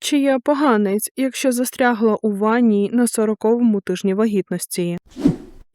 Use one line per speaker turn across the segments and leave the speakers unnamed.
Чи я поганець, якщо застрягла у ванні на 40-му тижні вагітності?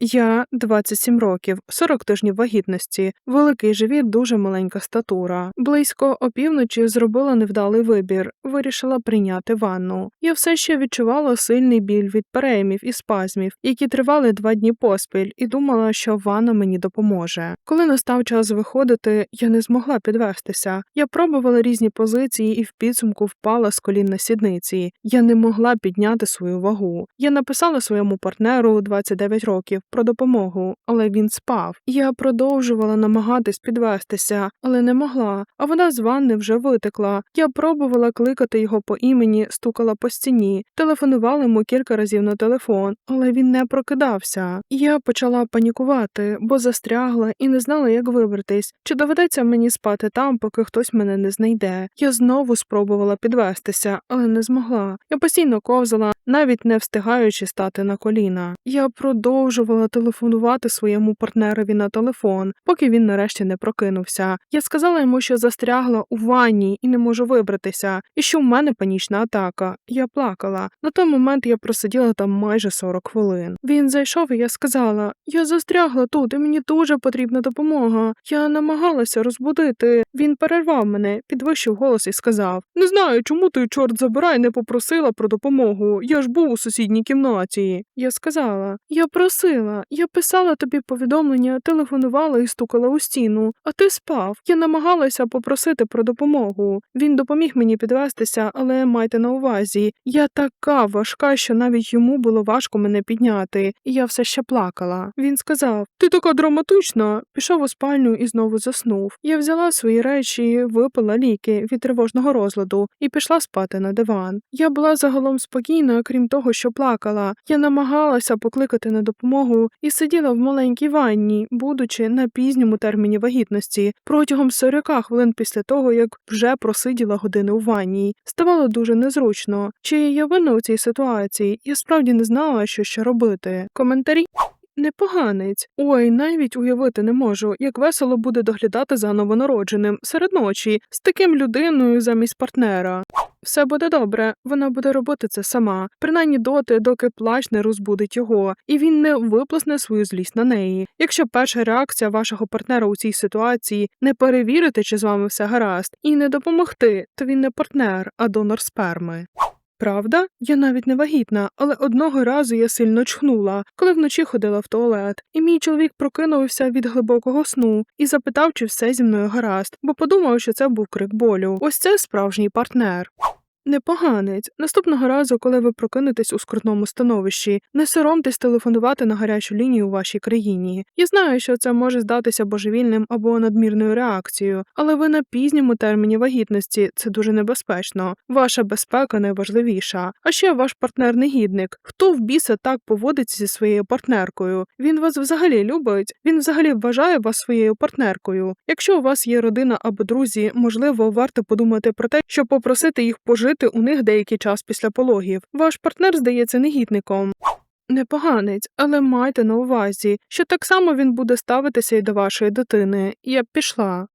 Я 27 років, 40 тижнів вагітності, великий живіт, дуже маленька статура. Близько опівночі зробила невдалий вибір, вирішила прийняти ванну. Я все ще відчувала сильний біль від переймів і спазмів, які тривали два дні поспіль, і думала, що ванна мені допоможе. Коли настав час виходити, я не змогла підвестися. Я пробувала різні позиції і в підсумку впала з колін на сідниці. Я не могла підняти свою вагу. Я написала своєму партнеру 29 років про допомогу, але він спав. Я продовжувала намагатись підвестися, але не могла. А вода з ванни вже витекла. Я пробувала кликати його по імені, стукала по стіні, телефонувала йому кілька разів на телефон, але він не прокидався. Я почала панікувати, бо застрягла і не знала, як вибратись, чи доведеться мені спати там, поки хтось мене не знайде. Я знову спробувала підвестися, але не змогла. Я постійно ковзала, навіть не встигаючи стати на коліна. Я продовжувала телефонувати своєму партнерові на телефон, поки він нарешті не прокинувся. Я сказала йому, що застрягла у ванні і не можу вибратися, і що в мене панічна атака. Я плакала. На той момент я просиділа там майже 40 хвилин. Він зайшов, і я сказала: Я застрягла тут, і мені дуже потрібна допомога. Я намагалася розбудити. Він перервав мене, підвищив голос і сказав: Не знаю, чому ти, чорт забирай, не попросила про допомогу. Я ж був у сусідній кімнаті. Я сказала: Я просила, я писала тобі повідомлення, телефонувала і стукала у стіну, а ти спав. Я намагалася попросити про допомогу. Він допоміг мені підвестися, але майте на увазі, я така важка, що навіть йому було важко мене підняти, і я все ще плакала. Він сказав: Ти така драматична. Пішов у спальню і знову заснув. Я взяла свої речі, випила ліки від тривожного розладу і пішла спати на диван. Я була загалом спокійна, крім того, що плакала. Я намагалася покликати на допомогу і сиділа в маленькій ванні, будучи на пізньому терміні вагітності, протягом 40 хвилин після того, як вже просиділа години у ванні. Ставало дуже незручно. Чи я винна у цій ситуації? Я справді не знала, що ще робити. Коментарі. Непоганець. Ой, навіть уявити не можу, як весело буде доглядати за новонародженим серед ночі з таким людиною замість партнера. Все буде добре, вона буде робити це сама, принаймні доти, доки плач не розбудить його, і він не виплесне свою злість на неї. Якщо перша реакція вашого партнера у цій ситуації не перевірити, чи з вами все гаразд, і не допомогти, то він не партнер, а донор сперми. Правда? Я навіть не вагітна, але одного разу я сильно чхнула, коли вночі ходила в туалет, і мій чоловік прокинувся від глибокого сну і запитав, чи все зі мною гаразд, бо подумав, що це був крик болю. Ось це справжній партнер. Непоганець. Наступного разу, коли ви прокинетесь у скрутному становищі, не соромтесь телефонувати на гарячу лінію у вашій країні. Я знаю, що це може здатися божевільним або надмірною реакцією, але ви на пізньому терміні вагітності це дуже небезпечно. Ваша безпека найважливіша. А ще ваш партнер негідник. Хто в біса так поводиться зі своєю партнеркою? Він вас взагалі любить, він взагалі вважає вас своєю партнеркою. Якщо у вас є родина або друзі, можливо, варто подумати про те, щоб попросити їх пожити у них деякий час після пологів. Ваш партнер здається негідником. Непоганець, але майте на увазі, що так само він буде ставитися і до вашої дитини. Я б пішла.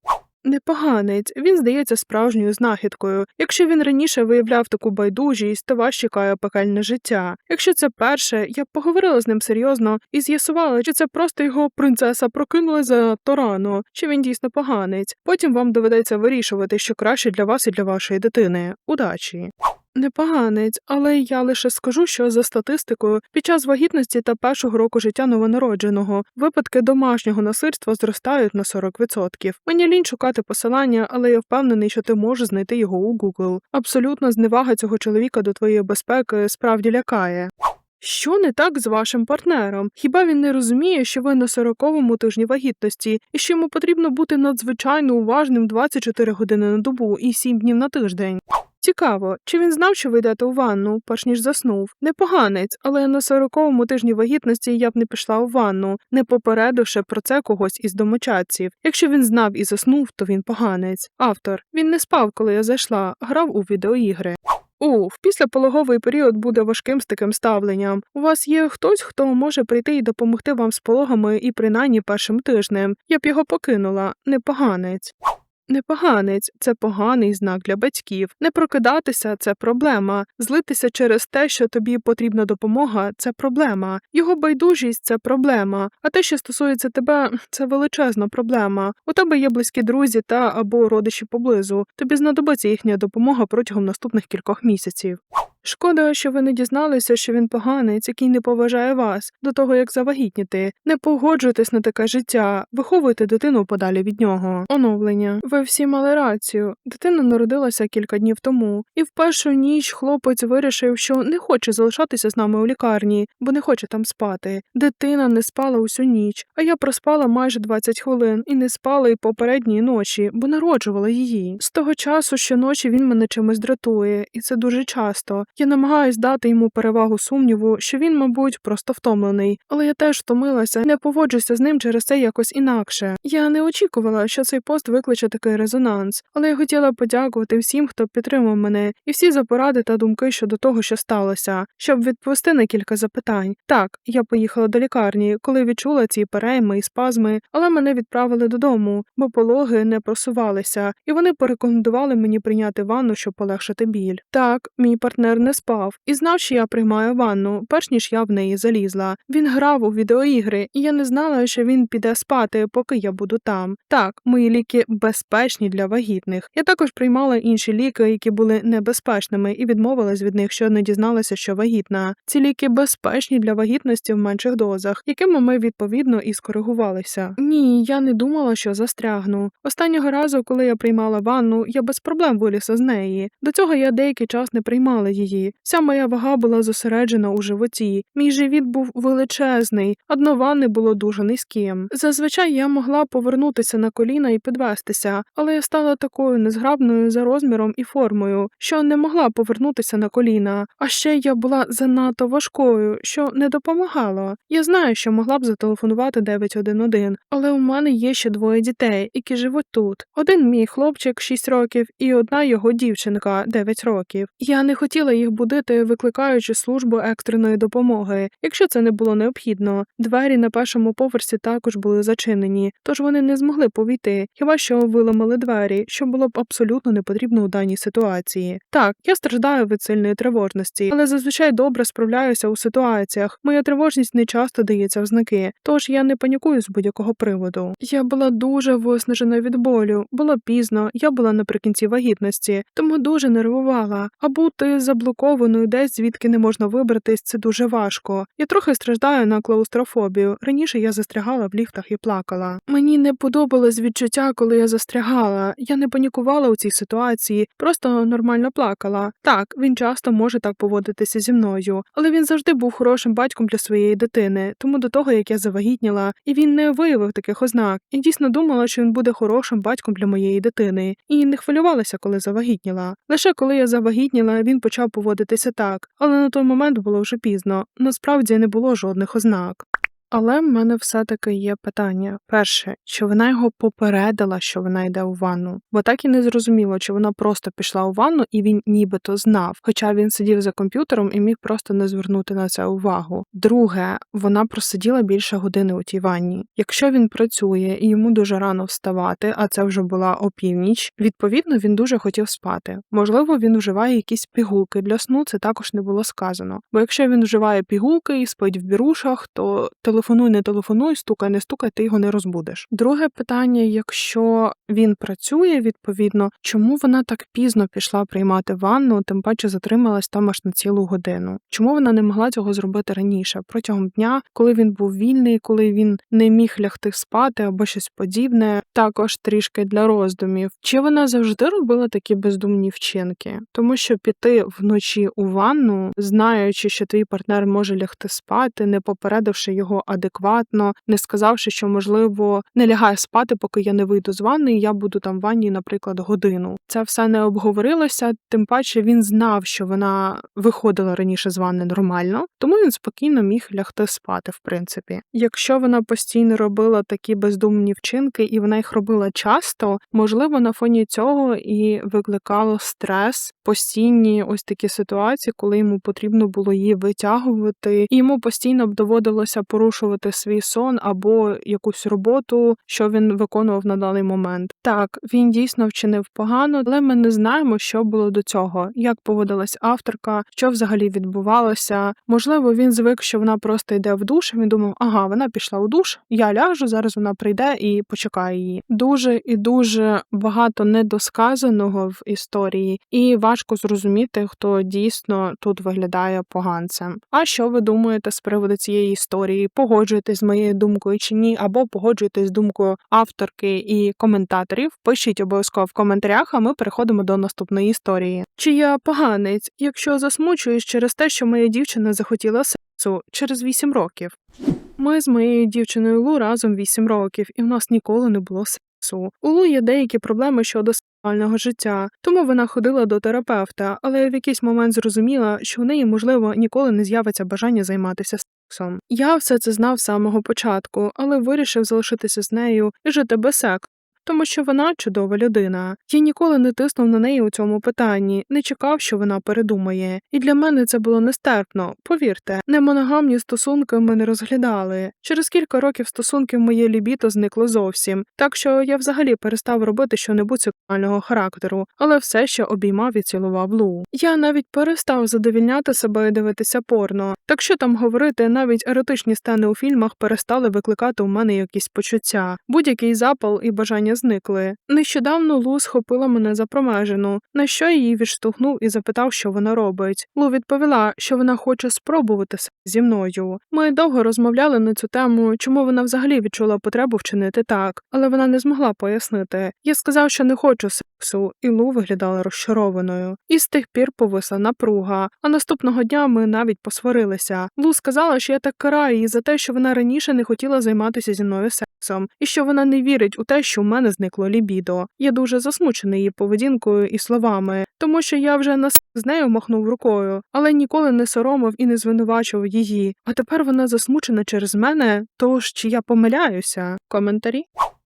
Непоганець, він здається справжньою знахідкою. Якщо він раніше виявляв таку байдужість, то вас чекає пекельне життя. Якщо це перше, я поговорила з ним серйозно і з'ясувала, чи це просто його принцеса прокинула занадто рано, чи він дійсно поганець. Потім вам доведеться вирішувати, що краще для вас і для вашої дитини. Удачі! Непоганець, але я лише скажу, що за статистикою під час вагітності та першого року життя новонародженого випадки домашнього насильства зростають на 40%. Мені лінь шукати посилання, але я впевнений, що ти можеш знайти його у Google. Абсолютна зневага цього чоловіка до твоєї безпеки справді лякає. Що не так з вашим партнером? Хіба він не розуміє, що ви на 40-му тижні вагітності і що йому потрібно бути надзвичайно уважним 24 години на добу і 7 днів на тиждень? Цікаво, чи він знав, що ви йдете у ванну, перш ніж заснув? Непоганець, але на 40-му тижні вагітності я б не пішла у ванну, не попередивши про це когось із домочадців. Якщо він знав і заснув, то він поганець. Автор він не спав, коли я зайшла, грав у відеоігри. Уф, післяпологовий період буде важким з таким ставленням. У вас є хтось, хто може прийти і допомогти вам з пологами і принаймні першим тижнем. Я б його покинула, непоганець. Не поганець, це поганий знак для батьків. Не прокидатися це проблема. Злитися через те, що тобі потрібна допомога, це проблема. Його байдужість це проблема. А те, що стосується тебе, це величезна проблема. У тебе є близькі друзі та або родичі поблизу. Тобі знадобиться їхня допомога протягом наступних кількох місяців. Шкода, що ви не дізналися, що він поганець, який не поважає вас до того, як завагітніти. Не погоджуйтесь на таке життя, виховуйте дитину подалі від нього. Оновлення. Ви всі мали рацію. Дитина народилася кілька днів тому, і в першу ніч хлопець вирішив, що не хоче залишатися з нами у лікарні, бо не хоче там спати. Дитина не спала усю ніч, а я проспала майже 20 хвилин і не спала й попередньої ночі, бо народжувала її. З того часу щоночі він мене чимось дратує, і це дуже часто. Я намагаюсь дати йому перевагу сумніву, що він, мабуть, просто втомлений, але я теж втомилася не поводжуся з ним через це якось інакше. Я не очікувала, що цей пост викличе такий резонанс, але я хотіла подякувати всім, хто підтримав мене, і всі за поради та думки щодо того, що сталося, щоб відповісти на кілька запитань. Так, я поїхала до лікарні, коли відчула ці перейми і спазми, але мене відправили додому, бо пологи не просувалися, і вони порекомендували мені прийняти ванну, щоб полегшити біль. Так, мій партнер не спав і знав, що я приймаю ванну, перш ніж я в неї залізла. Він грав у відеоігри, і я не знала, що він піде спати, поки я буду там. Так, мої ліки безпечні для вагітних. Я також приймала інші ліки, які були небезпечними, і відмовилась від них, що не дізналася, що вагітна. Ці ліки безпечні для вагітності в менших дозах, якими ми відповідно і скоригувалися. Ні, я не думала, що застрягну. Останнього разу, коли я приймала ванну, я без проблем вилізла з неї. До цього я деякий час не приймала її. Вся моя вага була зосереджена у животі. Мій живіт був величезний, а дно ванни було дуже низьким. Зазвичай я могла повернутися на коліна і підвестися, але я стала такою незграбною за розміром і формою, що не могла повернутися на коліна. А ще я була занадто важкою, що не допомагало. Я знаю, що могла б зателефонувати 911, але у мене є ще двоє дітей, які живуть тут. Один мій хлопчик 6 років і одна його дівчинка 9 років. Я не хотіла їх будити, викликаючи службу екстреної допомоги, якщо це не було необхідно. Двері на першому поверсі також були зачинені, тож вони не змогли повійти, хіба що виламали двері, що було б абсолютно не потрібно у даній ситуації. Так, я страждаю від сильної тривожності, але зазвичай добре справляюся у ситуаціях. Моя тривожність не часто дається в знаки, тож я не панікую з будь-якого приводу. Я була дуже виснажена від болю, було пізно, я була наприкінці вагітності, тому дуже нервувала. А бути заблокованою десь, звідки не можна вибратись, це дуже важко. Я трохи страждаю на клаустрофобію. Раніше я застрягала в ліфтах і плакала. Мені не подобалось відчуття, коли я застрягала. Я не панікувала у цій ситуації, просто нормально плакала. Так, він часто може так поводитися зі мною, але він завжди був хорошим батьком для своєї дитини, тому до того як я завагітніла, і він не виявив таких ознак. І дійсно думала, що він буде хорошим батьком для моєї дитини, і не хвилювалася, коли завагітніла. Лише коли я завагітніла, він почав поводитися так, але на той момент було вже пізно. Насправді не було жодних ознак. Але в мене все-таки є питання. Перше, чи вона його попередила, що вона йде у ванну, бо так і не зрозуміло, чи вона просто пішла у ванну і він нібито знав, хоча він сидів за комп'ютером і міг просто не звернути на це увагу. Друге, вона просиділа більше години у тій ванні. Якщо він працює і йому дуже рано вставати, а це вже була опівніч, відповідно він дуже хотів спати. Можливо, він вживає якісь пігулки для сну, це також не було сказано. Бо якщо він вживає пігулки і спить в бірушах, то телефонуй, не телефонуй, стукай, не стукай, ти його не розбудеш. Друге питання: якщо він працює відповідно, чому вона так пізно пішла приймати ванну, тим паче затрималась там аж на цілу годину? Чому вона не могла цього зробити раніше протягом дня, коли він був вільний, коли він не міг лягти спати або щось подібне? Також трішки для роздумів. Чи вона завжди робила такі бездумні вчинки? Тому що піти вночі у ванну, знаючи, що твій партнер може лягти спати, не попередивши його адекватно, не сказавши, що можливо не лягає спати, поки я не вийду з ванни, і я буду там в ванні, наприклад, годину. Це все не обговорилося. Тим паче він знав, що вона виходила раніше з ванни нормально, тому він спокійно міг лягти спати, в принципі. Якщо вона постійно робила такі бездумні вчинки, і вона їх робила часто, можливо, на фоні цього і викликало стрес, постійні ось такі ситуації, коли йому потрібно було її витягувати, і йому постійно доводилося порушувати порушувати свій сон або якусь роботу, що він виконував на даний момент. Так, він дійсно вчинив погано, але ми не знаємо, що було до цього, як поводилась авторка, що взагалі відбувалося. Можливо, він звик, що вона просто йде в душ. Він думав, ага, вона пішла у душ, я ляжу, зараз вона прийде і почекає її. Дуже і дуже багато недосказаного в історії, і важко зрозуміти, хто дійсно тут виглядає поганцем. А що ви думаєте з приводу цієї історії? Погоджуєтесь з моєю думкою чи ні, або погоджуєтесь з думкою авторки і коментаторів? Пишіть обов'язково в коментарях, а ми переходимо до наступної історії. Чи я поганець, якщо засмучуюсь через те, що моя дівчина захотіла сексу через 8 років? Ми з моєю дівчиною Лу разом 8 років, і в нас ніколи не було сексу. У Лу є деякі проблеми щодо сексуального життя, тому вона ходила до терапевта, але в якийсь момент зрозуміла, що в неї, можливо, ніколи не з'явиться бажання займатися сексом. Я все це знав з самого початку, але вирішив залишитися з нею і жити без сексу. Тому що вона чудова людина. Я ніколи не тиснув на неї у цьому питанні, не чекав, що вона передумає. І для мене це було нестерпно. Повірте, немоногамні стосунки ми не розглядали. Через кілька років стосунків моє лібіто зникло зовсім, так що я взагалі перестав робити щонебудь сексуального характеру, але все ще обіймав і цілував Лу. Я навіть перестав задовільняти себе і дивитися порно. Так що там говорити, навіть еротичні сцени у фільмах перестали викликати у мене якісь почуття. Будь-який запал і бажання зникли. Нещодавно Лу схопила мене за промежину, на що її відштовхнув і запитав, що вона робить. Лу відповіла, що вона хоче спробувати секс зі мною. Ми довго розмовляли на цю тему, чому вона взагалі відчула потребу вчинити так, але вона не змогла пояснити. Я сказав, що не хочу сексу, і Лу виглядала розчарованою. І з тих пір повисла напруга. А наступного дня ми навіть посварилися. Лу сказала, що я так караю її за те, що вона раніше не хотіла займатися зі мною сексом, і що вона не вірить у те, що у мене зникло лібідо. Я дуже засмучений її поведінкою і словами, тому що я вже на з нею махнув рукою, але ніколи не соромив і не звинувачував її. А тепер вона засмучена через мене, тож чи я помиляюся? Коментарі.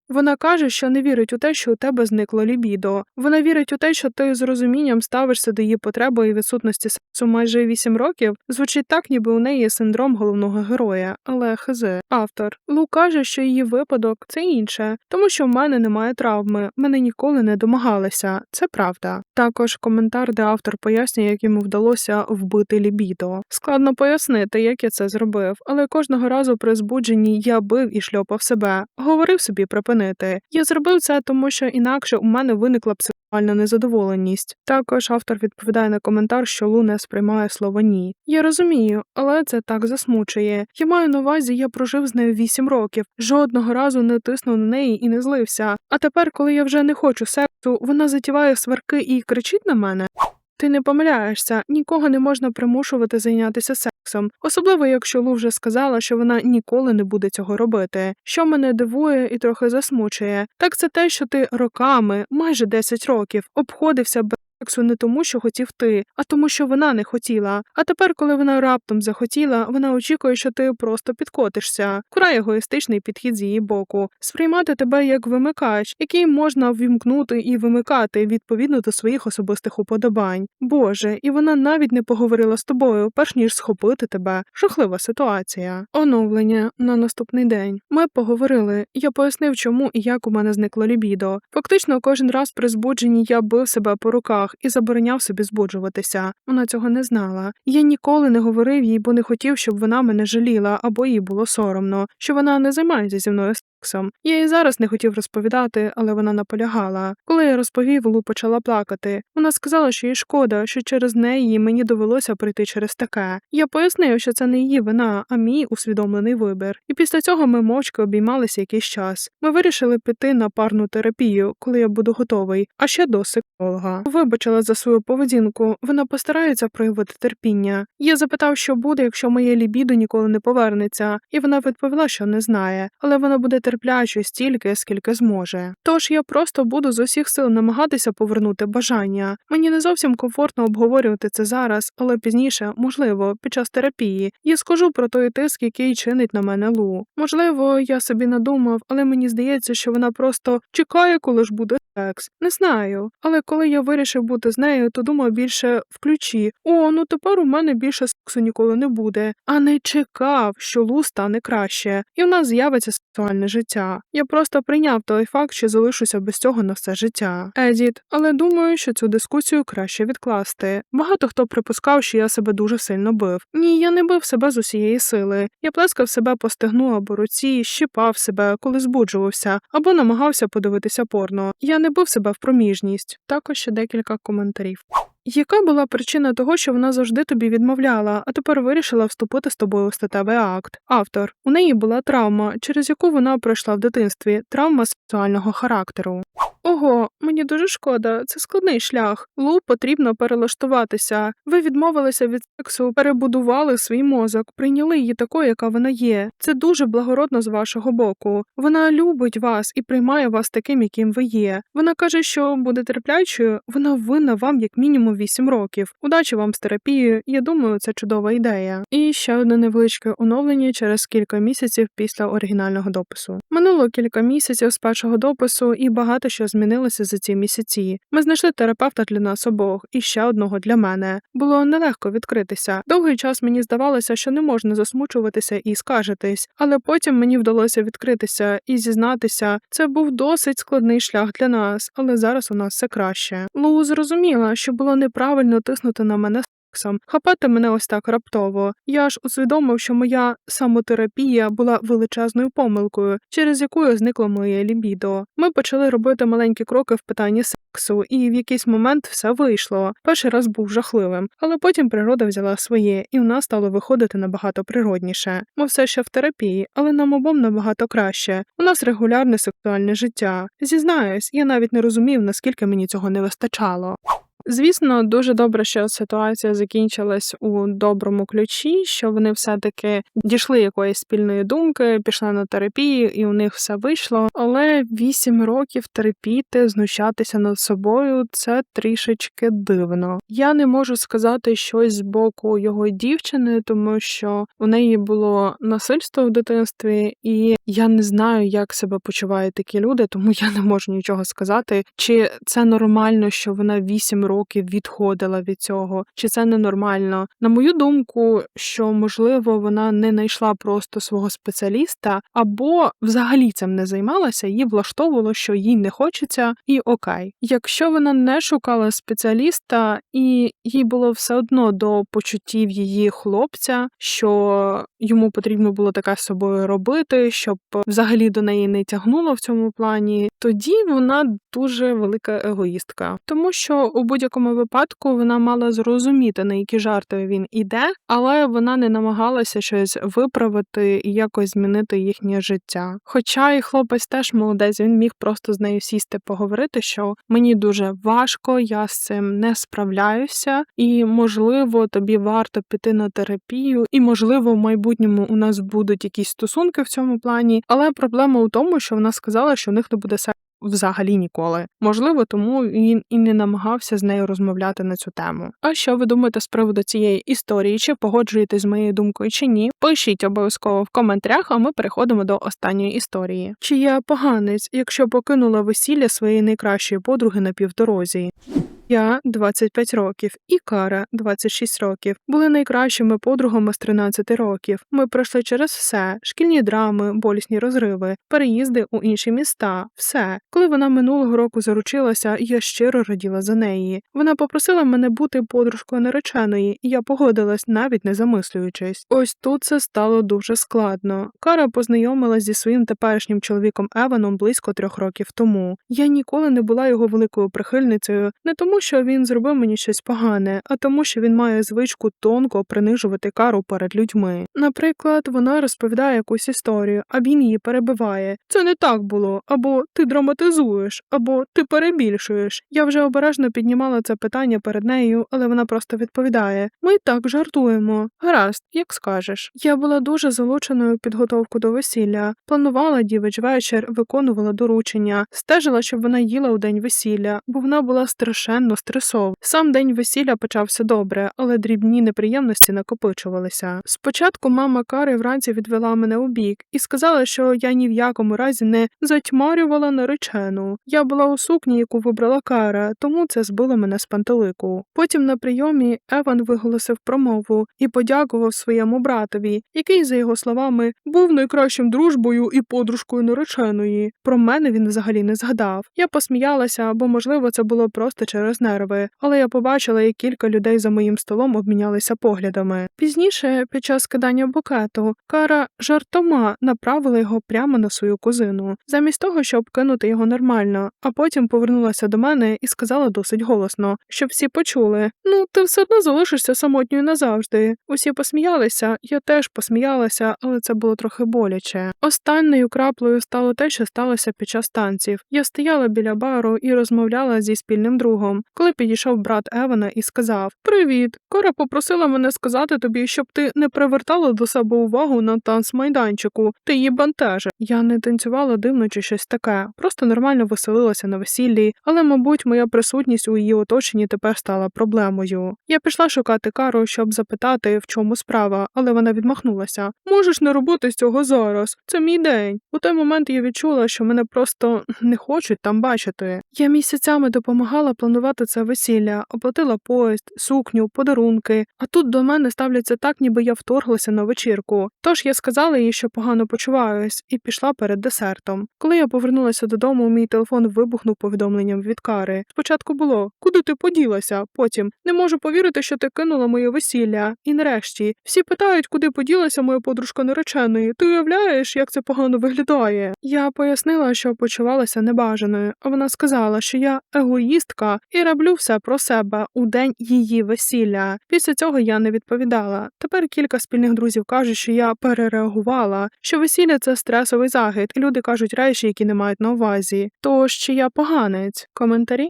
Вона каже, що не вірить у те, що у тебе зникло лібідо. Вона вірить у те, що ти з розумінням ставишся до її потреби і відсутності сексу майже 8 років. Звучить так, ніби у неї є синдром головного героя, але хз. Автор Лу каже, що її випадок це інше, тому що в мене немає травми, мене ніколи не домагалися. Це правда. Також коментар, де автор пояснює, як йому вдалося вбити лібідо. Складно пояснити, як я це зробив, але кожного разу при збудженні я бив і шльопав себе, говорив собі припинити. Я зробив це, тому що інакше у мене виникла сексуальна незадоволеність. Також автор відповідає на коментар, що Лу не сприймає слово ні. Я розумію, але це так засмучує. Я маю на увазі, я прожив з нею 8 років, жодного разу не тиснув на неї і не злився. А тепер, коли я вже не хочу сексу, вона затіває сварки і кричить на мене. Ти не помиляєшся, нікого не можна примушувати зайнятися сексом, особливо якщо Лу вже сказала, що вона ніколи не буде цього робити. Що мене дивує і трохи засмучує, так це те, що ти роками, майже 10 років, обходився без сексу не тому, що хотів ти, а тому, що вона не хотіла. А тепер, коли вона раптом захотіла, вона очікує, що ти просто підкотишся. Край егоїстичний підхід з її боку, сприймати тебе як вимикач, який можна ввімкнути і вимикати відповідно до своїх особистих уподобань. Боже, і вона навіть не поговорила з тобою, перш ніж схопити тебе. Жахлива ситуація. Оновлення на наступний день. Ми поговорили. Я пояснив, чому і як у мене зникло лібідо. Фактично, кожен раз при збудженні я бив себе по руках і забороняв собі збуджуватися. Вона цього не знала. Я ніколи не говорив їй, бо не хотів, щоб вона мене жаліла або їй було соромно, що вона не займається зі мною сексом. Я і зараз не хотів розповідати, але вона наполягала. Коли я розповів, Лу почала плакати. Вона сказала, що їй шкода, що через неї мені довелося прийти через таке. Я пояснив, що це не її вина, а мій усвідомлений вибір. І після цього ми мовчки обіймалися якийсь час. Ми вирішили піти на парну терапію, коли я буду готовий, а ще до психолога. Вибачила за свою поведінку. Вона постарається проявити терпіння. Я запитав, що буде, якщо моє лібідо ніколи не повернеться, і вона відповіла, що не знає, але вона буде терплячою стільки, скільки зможе. Тож я просто буду з усіх сил намагатися повернути бажання. Мені не зовсім комфортно обговорювати це зараз, але пізніше, можливо, під час терапії, я скажу про той тиск, який чинить на мене Лу. Можливо, я собі надумав, але мені здається, що вона просто чекає, коли ж буде секс. Не знаю. Але коли я вирішив бути з нею, то думав більше в ключі: о, ну тепер у мене більше сексу ніколи не буде. А не чекав, що Лу стане краще, і в нас з'явиться сексуальне життя. Я просто прийняв той факт, що залишуся без цього на все життя. Едіт, але думаю, що цю дискусію краще відкласти. Багато хто припускав, що я себе дуже сильно бив. Ні, я не бив себе з усієї сили. Я плескав себе по стегну або руці, щипав себе, коли збуджувався, або намагався подивитися порно. Я не бив себе в проміжність. Також ще декілька коментарів. Яка була причина того, що вона завжди тобі відмовляла, а тепер вирішила вступити з тобою в статевий акт? Автор у неї була травма, через яку вона пройшла в дитинстві, травма сексуального характеру. Ого, мені дуже шкода, це складний шлях. Лу потрібно перелаштуватися. Ви відмовилися від сексу, перебудували свій мозок, прийняли її такою, яка вона є. Це дуже благородно з вашого боку. Вона любить вас і приймає вас таким, яким ви є. Вона каже, що буде терплячою, вона винна вам як мінімум 8 років. Удачі вам з терапією. Я думаю, це чудова ідея. І ще одне невеличке оновлення через кілька місяців після оригінального допису. Минуло кілька місяців з першого допису, і багато що змінилося за ці місяці. Ми знайшли терапевта для нас обох і ще одного для мене. Було нелегко відкритися. Довгий час мені здавалося, що не можна засмучуватися і скаржитись, але потім мені вдалося відкритися і зізнатися. Це був досить складний шлях для нас, але зараз у нас все краще. Лу зрозуміла, що було неправильно тиснути на мене сексом, хапати мене ось так раптово. Я ж усвідомив, що моя самотерапія була величезною помилкою, через яку зникло моє лібідо. Ми почали робити маленькі кроки в питанні сексу, і в якийсь момент все вийшло. Перший раз був жахливим, але потім природа взяла своє, і у нас стало виходити набагато природніше. Ми все ще в терапії, але нам обом набагато краще. У нас регулярне сексуальне життя. Зізнаюсь, я навіть не розумів, наскільки мені цього не вистачало. Звісно, дуже добре, що ситуація закінчилась у доброму ключі, що вони все-таки дійшли якоїсь спільної думки, пішли на терапію, і у них все вийшло. Але вісім років терпіти, знущатися над собою це трішечки дивно. Я не можу сказати щось з боку його дівчини, тому що у неї було насильство в дитинстві, і я не знаю, як себе почувають такі люди, тому я не можу нічого сказати. Чи це нормально, що вона вісім років років відходила від цього, чи це ненормально. На мою думку, що можливо вона не знайшла просто свого спеціаліста, або взагалі цим не займалася, їй влаштовувало, що їй не хочеться, і окей. Якщо вона не шукала спеціаліста, і їй було все одно до почуттів її хлопця, що йому потрібно було таке з собою робити, щоб взагалі до неї не тягнуло в цьому плані, тоді вона дуже велика егоїстка, тому що у будь-якому випадку вона мала зрозуміти, на які жарти він іде, але вона не намагалася щось виправити і якось змінити їхнє життя. Хоча і хлопець теж молодець, він міг просто з нею сісти поговорити, що мені дуже важко, я з цим не справляюся, і можливо тобі варто піти на терапію, і можливо в майбутньому у нас будуть якісь стосунки в цьому плані. Але проблема у тому, що вона сказала, що в них не буде сексу взагалі ніколи. Можливо, тому він і не намагався з нею розмовляти на цю тему. А що ви думаєте з приводу цієї історії? Чи погоджуєтесь з моєю думкою, чи ні? Пишіть обов'язково в коментарях, а ми переходимо до останньої історії. Чи я поганець, якщо покинула весілля своєї найкращої подруги на півдорозі? Я 25 років і Кара 26 років. Були найкращими подругами з 13 років. Ми пройшли через все: шкільні драми, болісні розриви, переїзди у інші міста. Все. Коли вона минулого року заручилася, я щиро раділа за неї. Вона попросила мене бути подружкою нареченої, і я погодилась, навіть не замислюючись. Ось тут це стало дуже складно. Кара познайомилась зі своїм теперішнім чоловіком Еваном близько трьох років тому. Я ніколи не була його великою прихильницею, не тому, що він зробив мені щось погане, а тому, що він має звичку тонко принижувати кару перед людьми. Наприклад, вона розповідає якусь історію, а він її перебиває. Це не так було, або ти драматизуєш, або ти перебільшуєш. Я вже обережно піднімала це питання перед нею, але вона просто відповідає: Ми так жартуємо. Гаразд, як скажеш. Я була дуже залученою підготовку до весілля, планувала дівич вечір, виконувала доручення, стежила, щоб вона їла у день весілля, бо вона була страшенно страшенно стресов. Сам день весілля почався добре, але дрібні неприємності накопичувалися. Спочатку мама Кари вранці відвела мене у бік і сказала, що я ні в якому разі не затьмарювала наречену. Я була у сукні, яку вибрала Кара, тому це збило мене з пантелику. Потім на прийомі Еван виголосив промову і подякував своєму братові, який, за його словами, був найкращим дружбою і подружкою нареченої. Про мене він взагалі не згадав. Я посміялася, бо, можливо, це було просто через нерви, але я побачила, як кілька людей за моїм столом обмінялися поглядами. Пізніше, під час кидання букету, Кара жартома направила його прямо на свою кузину, замість того, щоб кинути його нормально, а потім повернулася до мене і сказала досить голосно, щоб всі почули: ну, ти все одно залишишся самотньою назавжди. Усі посміялися, я теж посміялася, але це було трохи боляче. Останньою краплею стало те, що сталося під час танців. Я стояла біля бару і розмовляла зі спільним другом, коли підійшов брат Евана і сказав: Привіт, Кора попросила мене сказати тобі, щоб ти не привертала до себе увагу на танцмайданчику. Ти її бентежи. Я не танцювала дивно чи щось таке, просто нормально веселилася на весіллі, але, мабуть, моя присутність у її оточенні тепер стала проблемою. Я пішла шукати кару, щоб запитати, в чому справа, але вона відмахнулася. Можеш не робити з цього зараз. Це мій день. У той момент я відчула, що мене просто не хочуть там бачити. Я місяцями допомагала планувати це весілля, оплатила поїзд, сукню, подарунки. А тут до мене ставляться так, ніби я вторглася на вечірку. Тож я сказала їй, що погано почуваюсь, і пішла перед десертом. Коли я повернулася додому, мій телефон вибухнув повідомленням від кари. Спочатку було куди ти поділася? Потім не можу повірити, що ти кинула моє весілля. І нарешті всі питають, куди поділася моя подружка нареченої. Ти уявляєш, як це погано виглядає? Я пояснила, що почувалася небажаною, а вона сказала, що я егоїстка і роблю все про себе у день її весілля. Після цього я не відповідала. Тепер кілька спільних друзів кажуть, що я перереагувала, що весілля це стресовий загид, і люди кажуть речі, які не мають на увазі. Тож чи я поганець? Коментарі?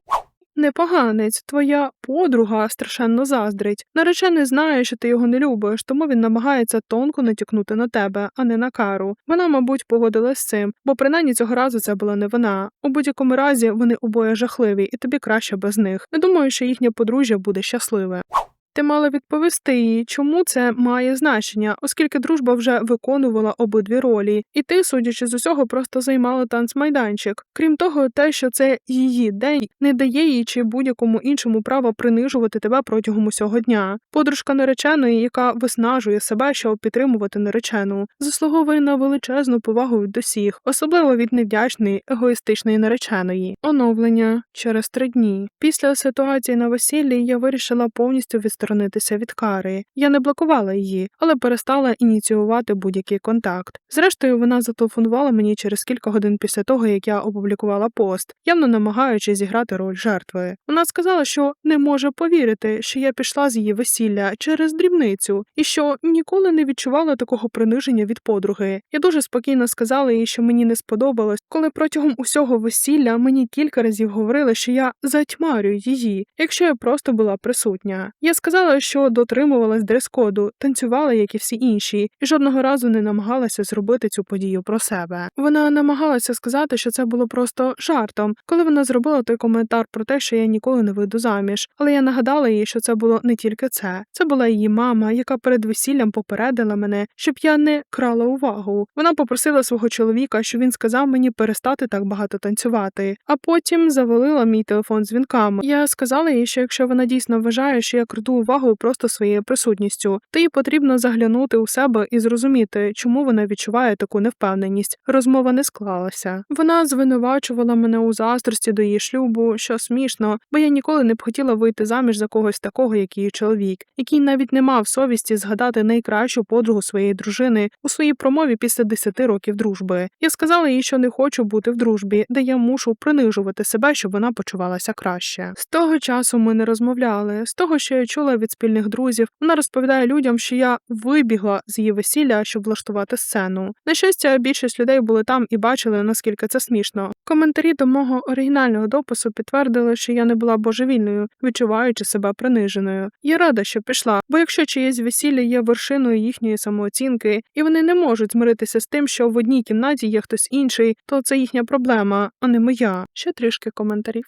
Непоганець, твоя подруга страшенно заздрить. Наречений знає, що ти його не любиш, тому він намагається тонко натякнути на тебе, а не на кару. Вона, мабуть, погодилась з цим, бо принаймні цього разу це була не вона. У будь-якому разі вони обоє жахливі, і тобі краще без них. Не думаю, що їхнє подружжя буде щасливе. Ти мала відповісти їй, чому це має значення, оскільки дружба вже виконувала обидві ролі, і ти, судячи з усього, просто займала танцмайданчик. Крім того, те, що це її день, не дає їй чи будь-якому іншому права принижувати тебе протягом усього дня. Подружка нареченої, яка виснажує себе, щоб підтримувати наречену, заслуговує на величезну повагу від усіх, особливо від невдячної, егоїстичної нареченої. Оновлення через три дні. Після ситуації на весіллі я вирішила повністю відсторонитися від кари. Я не блокувала її, але перестала ініціювати будь-який контакт. Зрештою, вона зателефонувала мені через кілька годин після того, як я опублікувала пост, явно намагаючись зіграти роль жертви. Вона сказала, що не може повірити, що я пішла з її весілля через дрібницю, і що ніколи не відчувала такого приниження від подруги. Я дуже спокійно сказала їй, що мені не сподобалось, коли протягом усього весілля мені кілька разів говорили, що я затьмарюю її, якщо я просто була присутня. Я сказала, що дотримувалась дрес-коду, танцювала, як і всі інші, і жодного разу не намагалася зробити цю подію про себе. Вона намагалася сказати, що це було просто жартом, коли вона зробила той коментар про те, що я ніколи не вийду заміж. Але я нагадала їй, що це було не тільки це. Це була її мама, яка перед весіллям попередила мене, щоб я не крала увагу. Вона попросила свого чоловіка, щоб він сказав мені перестати так багато танцювати, а потім завалила мій телефон дзвінками. Я сказала їй, що якщо вона дійсно вважає, що я краду увагу просто своєю присутністю, то їй потрібно заглянути у себе і зрозуміти, чому вона відчуває таку невпевненість. Розмова не склалася. Вона звинувачувала мене у заздрості до її шлюбу, що смішно, бо я ніколи не б хотіла вийти заміж за когось такого, як її чоловік, який навіть не мав совісті згадати найкращу подругу своєї дружини у своїй промові після 10 років дружби. Я сказала їй, що не хочу бути в дружбі, де я мушу принижувати себе, щоб вона почувалася краще. З того часу ми не розмовляли. З того, що я чула від спільних друзів, вона розповідає людям, що я вибігла з її весілля, щоб влаштувати сцену. На щастя, більшість людей були там і бачили, наскільки це смішно. Коментарі до мого оригінального допису підтвердили, що я не була божевільною, відчуваючи себе приниженою. Я рада, що пішла, бо якщо чиєсь весілля є вершиною їхньої самооцінки, і вони не можуть змиритися з тим, що в одній кімнаті є хтось інший, то це їхня проблема, а не моя. Ще трішки коментарів.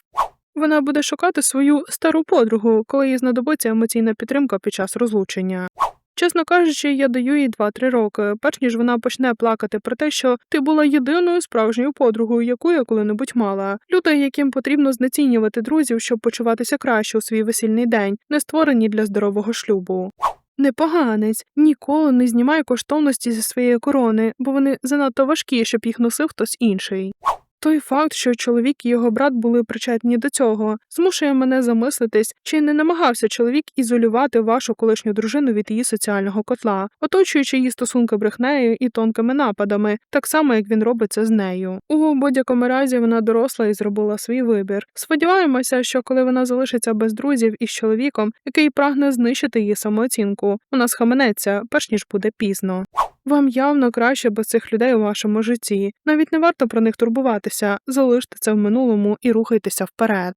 Вона буде шукати свою стару подругу, коли їй знадобиться емоційна підтримка під час розлучення. Чесно кажучи, я даю їй 2-3 роки, перш ніж вона почне плакати про те, що ти була єдиною справжньою подругою, яку я коли-небудь мала. Люди, яким потрібно знецінювати друзів, щоб почуватися краще у свій весільний день, не створені для здорового шлюбу. Непоганець ніколи не знімай коштовності зі своєї корони, бо вони занадто важкі, щоб їх носив хтось інший. Той факт, що чоловік і його брат були причетні до цього, змушує мене замислитись, чи не намагався чоловік ізолювати вашу колишню дружину від її соціального котла, оточуючи її стосунки брехнею і тонкими нападами, так само як він робить це з нею. У будь-якому разі вона доросла і зробила свій вибір. Сподіваємося, що коли вона залишиться без друзів із чоловіком, який прагне знищити її самооцінку, вона схаменеться, перш ніж буде пізно. Вам явно краще без цих людей у вашому житті. Навіть не варто про них турбуватися, залиште це в минулому і рухайтеся вперед.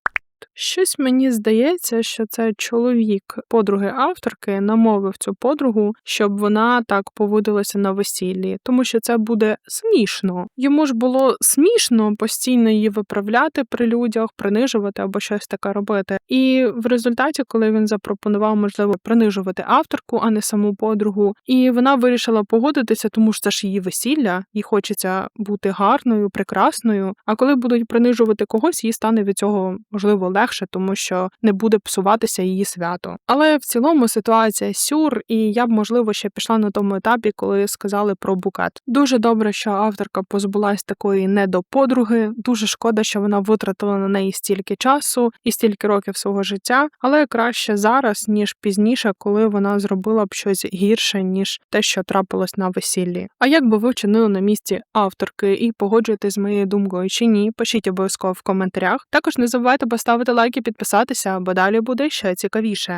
Щось мені здається, що це чоловік подруги авторки намовив цю подругу, щоб вона так поводилася на весіллі, тому що це буде смішно. Йому ж було смішно постійно її виправляти при людях, принижувати або щось таке робити. І в результаті, коли він запропонував, можливо, принижувати авторку, а не саму подругу, і вона вирішила погодитися, тому що це ж її весілля, їй хочеться бути гарною, прекрасною. А коли будуть принижувати когось, їй стане від цього можливо легше, тому що не буде псуватися її свято. Але в цілому ситуація сюр, і я б можливо ще пішла на тому етапі, коли сказали про букет. Дуже добре, що авторка позбулась такої недоподруги. Дуже шкода, що вона витратила на неї стільки часу і стільки років свого життя, але краще зараз ніж пізніше, коли вона зробила б щось гірше ніж те, що трапилось на весіллі. А як би ви вчинили на місці авторки і погоджуєтесь з моєю думкою чи ні? Пишіть обов'язково в коментарях. Також не забувайте поставити лайк і підписатися, бо далі буде ще цікавіше.